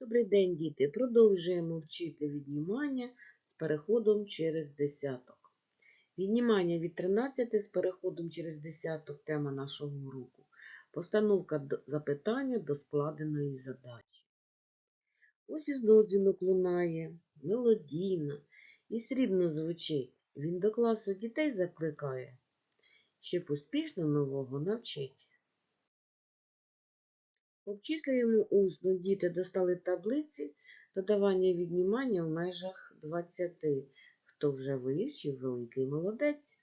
Добрий день, діти! Продовжуємо вчити віднімання з переходом через десяток. Віднімання від 13 з переходом через десяток тема нашого уроку. Постановка запитання до складеної задачі. Ось із дзвінок лунає, мелодійно і срібно звучить. Він до класу дітей закликає, щоб успішно нового навчить. Обчислюємо усно. Діти достали таблиці додавання віднімання в межах 20. Хто вже вивчив, великий молодець.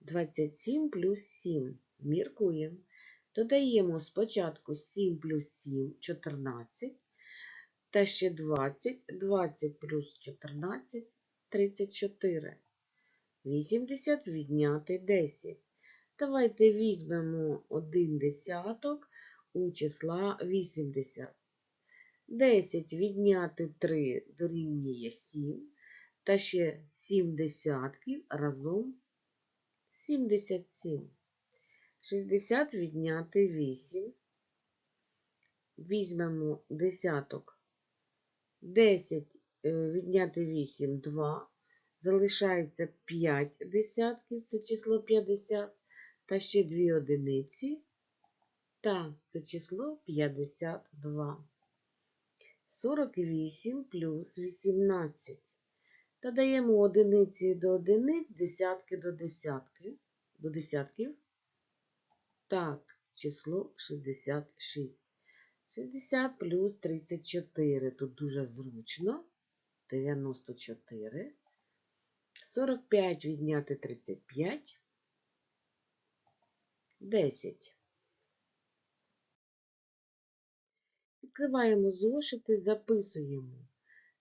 27 плюс 7. Міркуємо. Додаємо спочатку 7 плюс 7 – 14. Та ще 20. 20 плюс 14 – 34. 80 відняти 10. Давайте візьмемо один десяток у числа 80. 10 відняти 3 дорівнює 7, та ще 7 десятків разом 77. 60 відняти 8. Візьмемо десяток. 10 е, відняти 8 – 2. Залишається 5 десятків, це число 50, та ще 2 одиниці. Так, це число 52. 48 плюс 18. Додаємо одиниці до одиниць, десятки до десятки, до десятків. Так, число 66. 60 плюс 34. Тут дуже зручно. 94. 45 відняти 35. 10. Відкриваємо зошити, записуємо.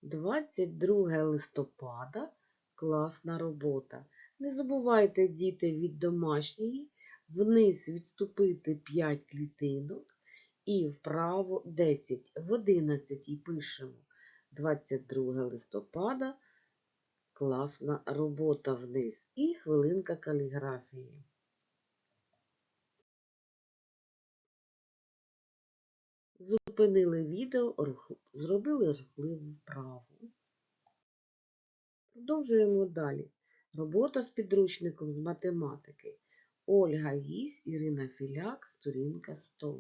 22 листопада. Класна робота. Не забувайте, діти, від домашньої вниз відступити 5 клітинок і вправо 10. В 11 пишемо 22 листопада. Класна робота вниз. І хвилинка каліграфії. Зупинили відео, зробили рухливу вправу. Продовжуємо далі. Робота з підручником з математики. Ольга Гісь, Ірина Філяк, сторінка 100.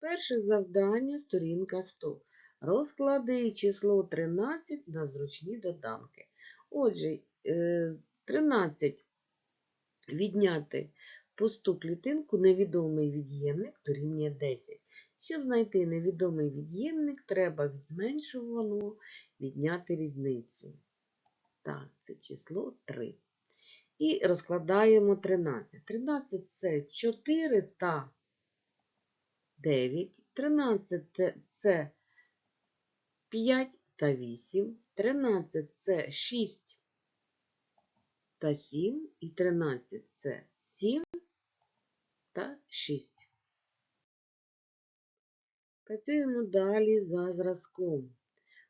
Перше завдання, сторінка 100. Розклади число 13 на зручні доданки. Отже, е, 13 відняти пусту клітинку невідомий від'ємник дорівнює 10. Щоб знайти невідомий від'ємник, треба від зменшуваного відняти різницю. Так, це число 3. І розкладаємо 13. 13 це 4 та 9. 13 це 5 та 8. 13 це 6 та 7. І 13 це 7 та 6. Працюємо далі за зразком.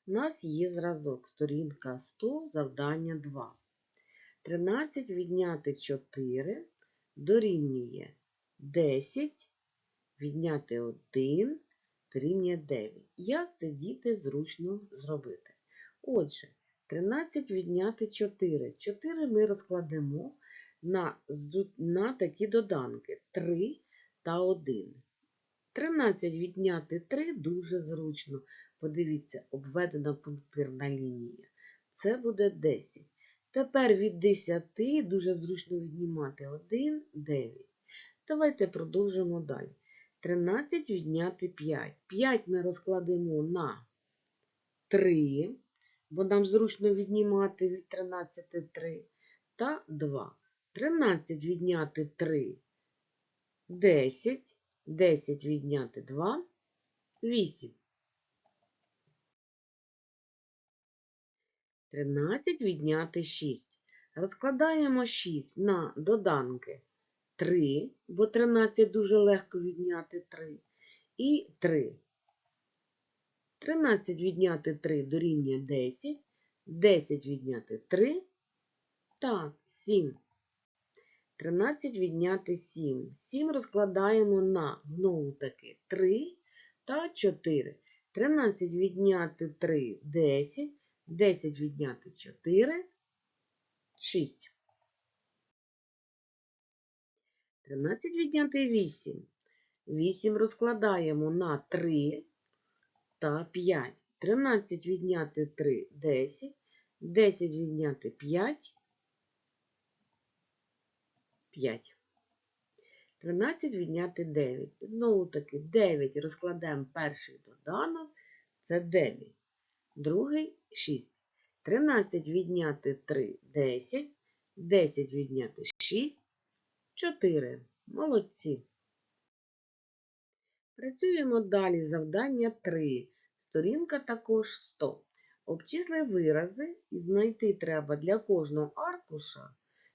У нас є зразок, сторінка 100, завдання 2. 13 відняти 4 дорівнює 10, відняти 1 дорівнює 9. Як це діти зручно зробити? Отже, 13 відняти 4. 4 ми розкладемо на, на такі доданки 3 та 1. 13 відняти 3 дуже зручно. Подивіться, обведена пунктирна лінія. Це буде 10. Тепер від 10 дуже зручно віднімати 1, 9. Давайте продовжимо далі. 13 відняти 5. 5 ми розкладемо на 3, бо нам зручно віднімати від 13 3, та 2. 13 відняти 3 10. 10 відняти 2 8. 13 відняти 6. Розкладаємо 6 на доданки 3, бо 13 дуже легко відняти 3. І 3. 13 відняти 3 дорівнює 10. 10 відняти 3. Так, 7. 13 відняти 7. 7 розкладаємо на, знову таки, 3 та 4. 13 відняти 3 – 10. 10 відняти 4 – 6. 13 відняти 8. 8 розкладаємо на 3 та 5. 13 відняти 3 – 10. 10 відняти 5 – 5. 13 відняти 9. Знову таки 9 розкладемо перший доданок, це 9. Другий 6. 13 відняти 3 – 10. 10 відняти 6 – 4. Молодці. Працюємо далі. Завдання 3. Сторінка також 100. Обчисли вирази і знайти треба для кожного аркуша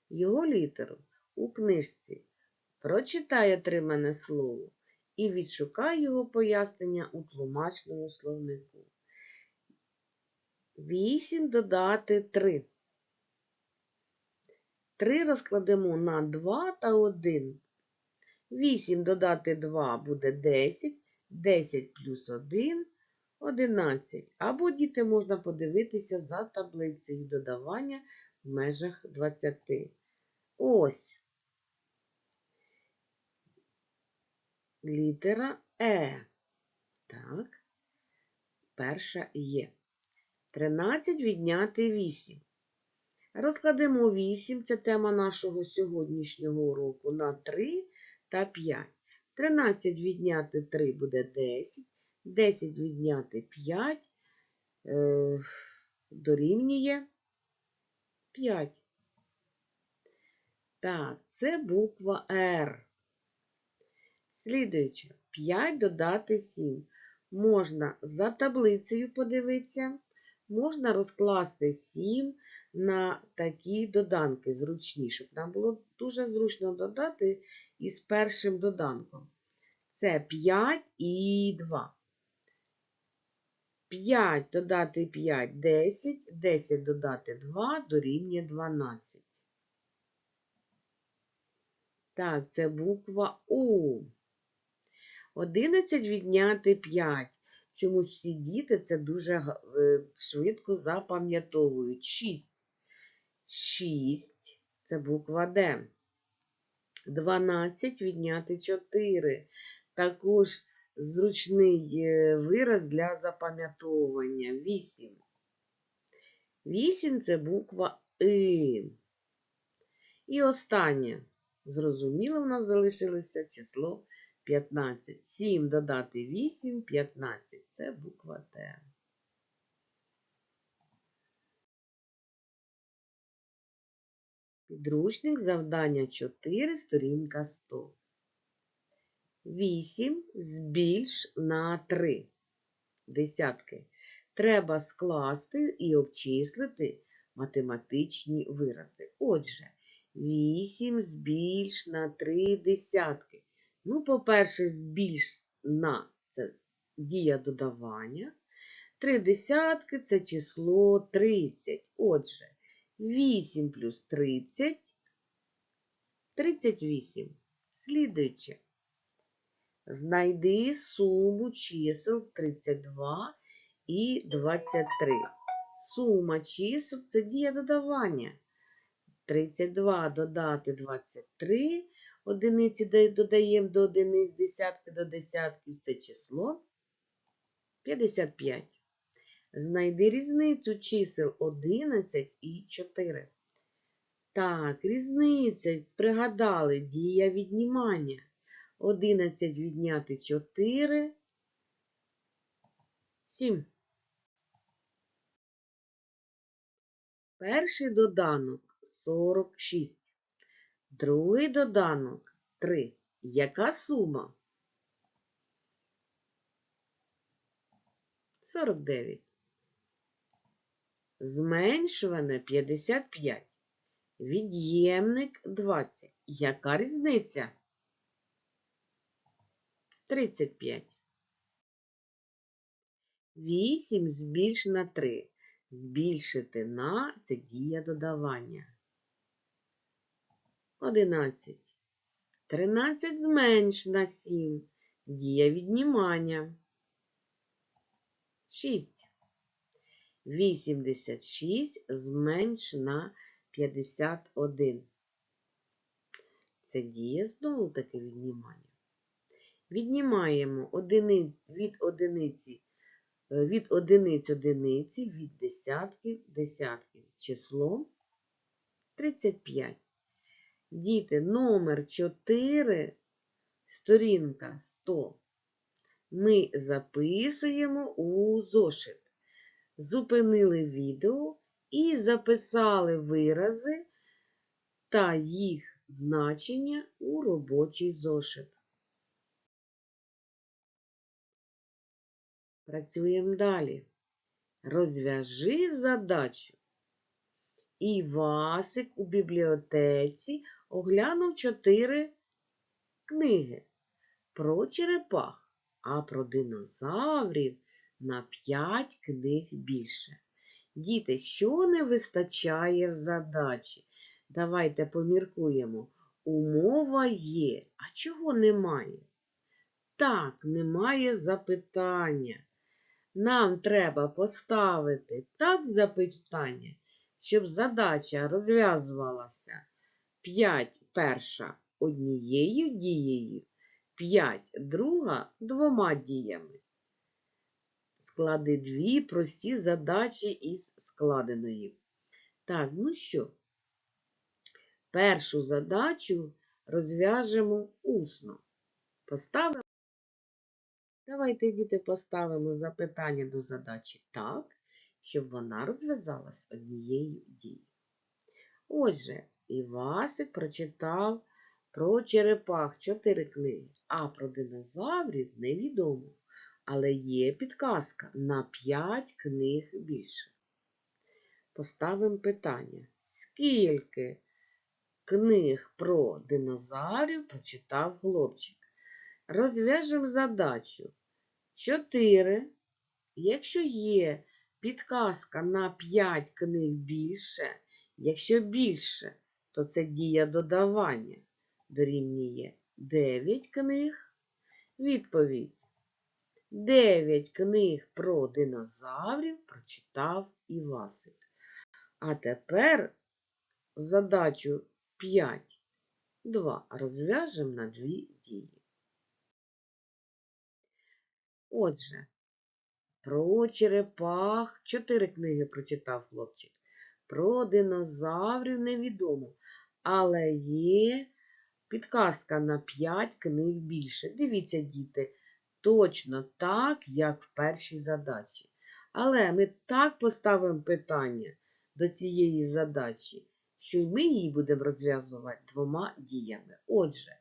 його літеру у книжці. Прочитай отримане слово і відшукай його пояснення у тлумачному словнику. 8 додати 3. 3 розкладемо на 2 та 1. 8 додати 2 буде 10, 10 плюс 1 – 11. Або, діти, можна подивитися за таблицею додавання в межах 20. Ось. Літера Е. Так. Перша є. 13 відняти 8. Розкладемо 8, це тема нашого сьогоднішнього уроку, на 3 та 5. 13 відняти 3 буде 10. 10 відняти 5 е, дорівнює 5. Так, це буква Р. Слідуюче, 5 додати 7. Можна за таблицею подивитися, можна розкласти 7 на такі доданки зручні, щоб нам було дуже зручно додати із першим доданком. Це 5 і 2. 5 додати 5 10, 10 додати 2 дорівнює 12. Так, це буква У. 11 відняти 5. Чомусь всі діти це дуже е, швидко запам'ятовують. 6. 6 це буква Д. 12 відняти 4. Також зручний е, вираз для запам'ятовування. 8. 8 це буква И. І останнє. Зрозуміло, в нас залишилося число 15. 7 додати 8, 15. Це буква Т. Підручник завдання 4, сторінка 100. 8 збільш на 3. Десятки. Треба скласти і обчислити математичні вирази. Отже, 8 збільш на 3 десятки. Ну, по-перше, збільш на це дія додавання. 3 десятки це число 30. Отже, 8 плюс 30 38. Слідуюче. Знайди суму чисел 32 і 23. Сума чисел це дія додавання. 32 додати 23. Одиниці додаємо до одиниць, десятки до десятків. Це число 55. Знайди різницю чисел 11 і 4. Так, різниця. Пригадали дія віднімання. 11 відняти 4. 7. Перший доданок 46. Другий доданок 3. Яка сума? 49. Зменшуване 55. Від'ємник 20. Яка різниця? 35. 8 збільш на 3. Збільшити на це дія додавання. 11. 13 зменш на 7. Дія віднімання. 6. 86 зменш на 51. Це діє знову таки віднімання. Віднімаємо від одиниці, е, від одиниць одиниці, від десятків десятків. Число 35. Діти, номер 4, сторінка 100. Ми записуємо у зошит. Зупинили відео і записали вирази та їх значення у робочий зошит. Працюємо далі. Розв'яжи задачу. Івасик у бібліотеці оглянув чотири книги про черепах, а про динозаврів на п'ять книг більше. Діти, що не вистачає задачі? Давайте поміркуємо. Умова є. А чого немає? Так, немає запитання. Нам треба поставити так запитання, щоб задача розв'язувалася 5 перша однією дією, 5 друга двома діями. Склади дві прості задачі із складеної. Так, ну що, першу задачу розв'яжемо усно. Поставимо. Давайте, діти, поставимо запитання до задачі так, щоб вона розв'язалась однією дією. Отже, Івасик прочитав про черепах чотири книги, а про динозаврів невідомо. Але є підказка на 5 книг більше. Поставимо питання. Скільки книг про динозаврів прочитав хлопчик? Розв'яжемо задачу. 4. Якщо є підказка на 5 книг більше, якщо більше, то це дія додавання дорівнює 9 книг. Відповідь. 9 книг про динозаврів прочитав Івасик. А тепер задачу 5. 2 розв'яжемо на дві дії. Отже, про черепах 4 книги прочитав хлопчик. Про динозаврів невідомо, але є підказка на 5 книг більше. Дивіться, діти, точно так, як в першій задачі. Але ми так поставимо питання до цієї задачі, що й ми її будемо розв'язувати двома діями. Отже,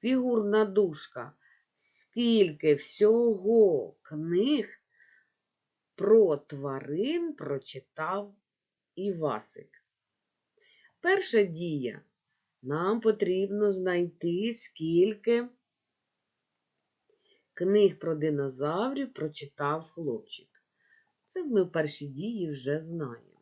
фігурна дужка. Скільки всього книг про тварин прочитав Івасик? Перша дія. Нам потрібно знайти, скільки книг про динозаврів прочитав хлопчик. Це ми в першій дії вже знаємо.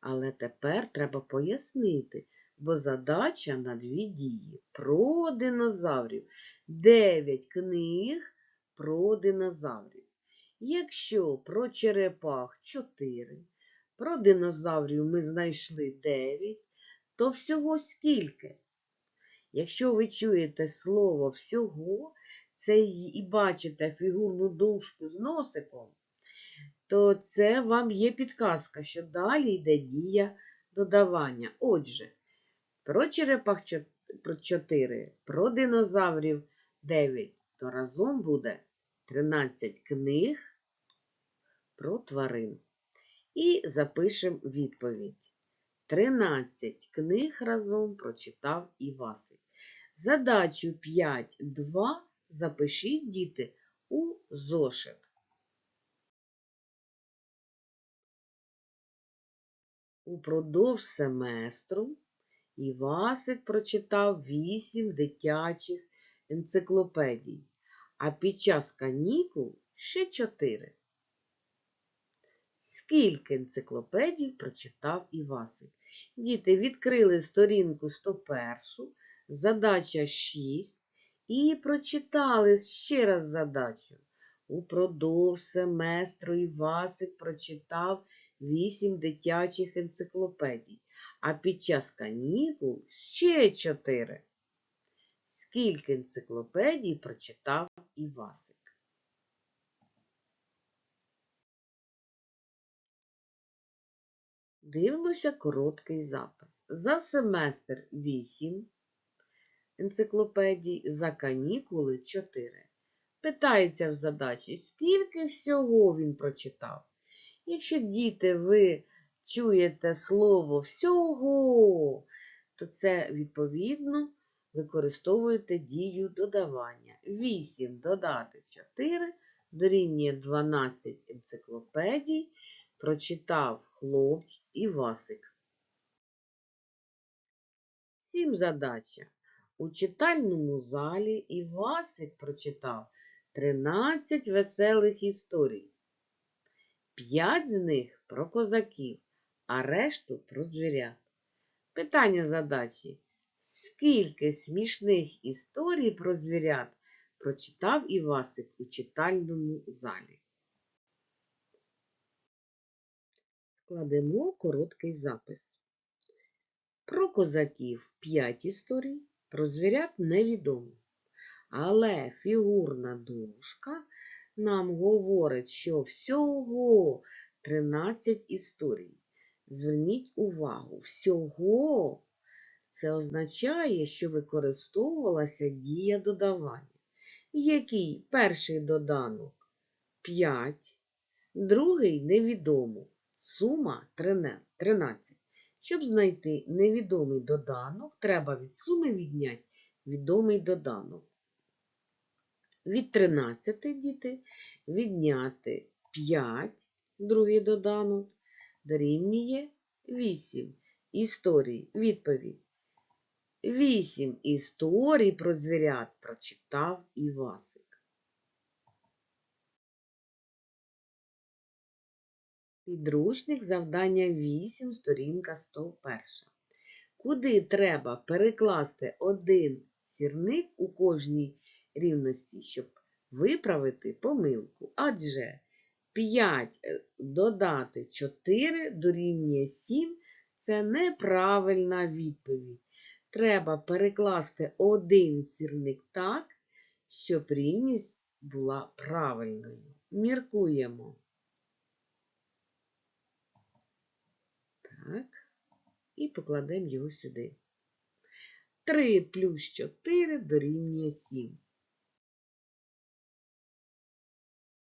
Але тепер треба пояснити, бо задача на дві дії. Про динозаврів. 9 книг про динозаврів. Якщо про черепах 4, про динозаврів ми знайшли 9, то всього скільки? Якщо ви чуєте слово всього, це і бачите фігурну дужку з носиком, то це вам є підказка, що далі йде дія додавання. Отже, про черепах 4, про динозаврів 9, то разом буде 13 книг про тварин. І запишемо відповідь. 13 книг разом прочитав Івасик. Задачу 5.2 запишіть, діти, у зошит. Упродовж семестру Івасик прочитав 8 дитячих енциклопедій, а під час канікул ще 4. Скільки енциклопедій прочитав Івасик? Діти відкрили сторінку 101, задача 6 і прочитали ще раз задачу. Упродовж семестру Івасик прочитав 8 дитячих енциклопедій, а під час канікул ще 4. Скільки енциклопедій прочитав Івасик? Дивимося короткий запис. За семестр 8 енциклопедій, за канікули 4. Питається в задачі, скільки всього він прочитав. Якщо діти, ви чуєте слово всього, то це відповідно використовуєте дію додавання. 8 додати 4 дорівнює 12 енциклопедій прочитав хлопчик Івасик. Сім задача. У читальному залі Івасик прочитав 13 веселих історій. П'ять з них про козаків, а решту про звірят. Питання задачі. Скільки смішних історій про звірят прочитав Івасик у читальному залі? Складемо короткий запис. Про козаків 5 історій, про звірят невідомо. Але фігурна дужка нам говорить, що всього 13 історій. Зверніть увагу, всього це означає, що використовувалася дія додавання. Який перший доданок 5, другий невідомо. Сума 13. Щоб знайти невідомий доданок, треба від суми відняти відомий доданок. Від 13 діти відняти 5, другий доданок, дорівнює 8. Історій. Відповідь. 8 історій про звірят прочитав Івасик. Підручник завдання 8, сторінка 101. Куди треба перекласти один сірник у кожній рівності, щоб виправити помилку? Адже 5 додати 4 дорівнює 7 це неправильна відповідь. Треба перекласти один сірник так, щоб рівність була правильною. Міркуємо. Так, і покладемо його сюди. 3 плюс 4 дорівнює 7.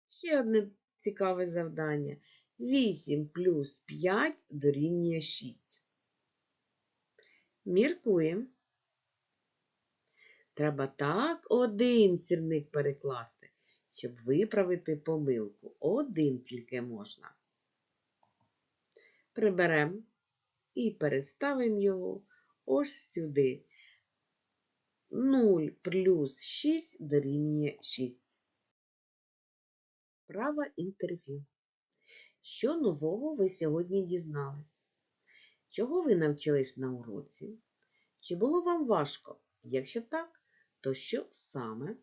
Ще одне цікаве завдання. 8 плюс 5 дорівнює 6. Міркуємо. Треба так один сірник перекласти, щоб виправити помилку. Один тільки можна приберемо і переставимо його ось сюди. 0 плюс 6 дорівнює 6. Право інтерв'ю. Що нового ви сьогодні дізнались? Чого ви навчились на уроці? Чи було вам важко? Якщо так, то що саме?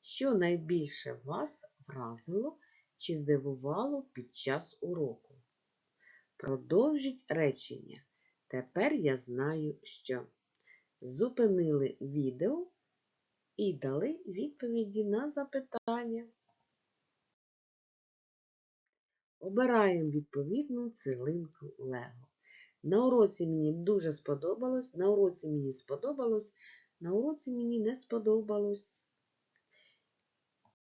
Що найбільше вас вразило чи здивувало під час уроку? Продовжіть речення. Тепер я знаю, що. Зупинили відео і дали відповіді на запитання. Обираємо відповідну цеглинку Лего. На уроці мені дуже сподобалось, на уроці мені сподобалось, на уроці мені не сподобалось.